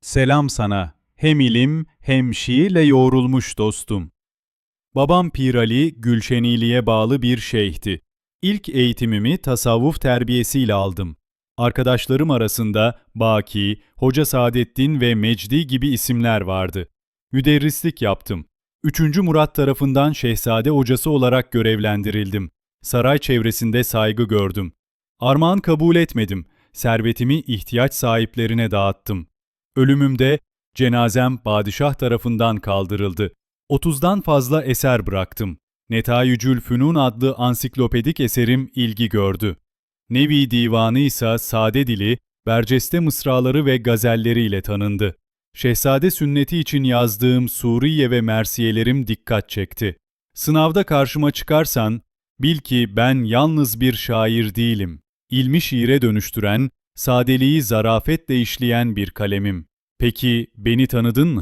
Selam sana, hem ilim hem şiirle yoğrulmuş dostum. Babam Pir Ali, Gülşenili'ye bağlı bir şeyhti. İlk eğitimimi tasavvuf terbiyesiyle aldım. Arkadaşlarım arasında Baki, Hoca Saadettin ve Mecdi gibi isimler vardı. Müderrislik yaptım. 3. Murat tarafından şehzade hocası olarak görevlendirildim. Saray çevresinde saygı gördüm. Armağan kabul etmedim. Servetimi ihtiyaç sahiplerine dağıttım. Ölümümde cenazem padişah tarafından kaldırıldı. 30'dan fazla eser bıraktım. Netayücül Fünun adlı ansiklopedik eserim ilgi gördü. Nevi Divanı ise sade dili, berceste mısraları ve gazelleriyle tanındı. Şehzade sünneti için yazdığım Suriye ve Mersiyelerim dikkat çekti. Sınavda karşıma çıkarsan, bil ki ben yalnız bir şair değilim. İlmi şiire dönüştüren, sadeliği zarafetle işleyen bir kalemim. Peki beni tanıdın mı?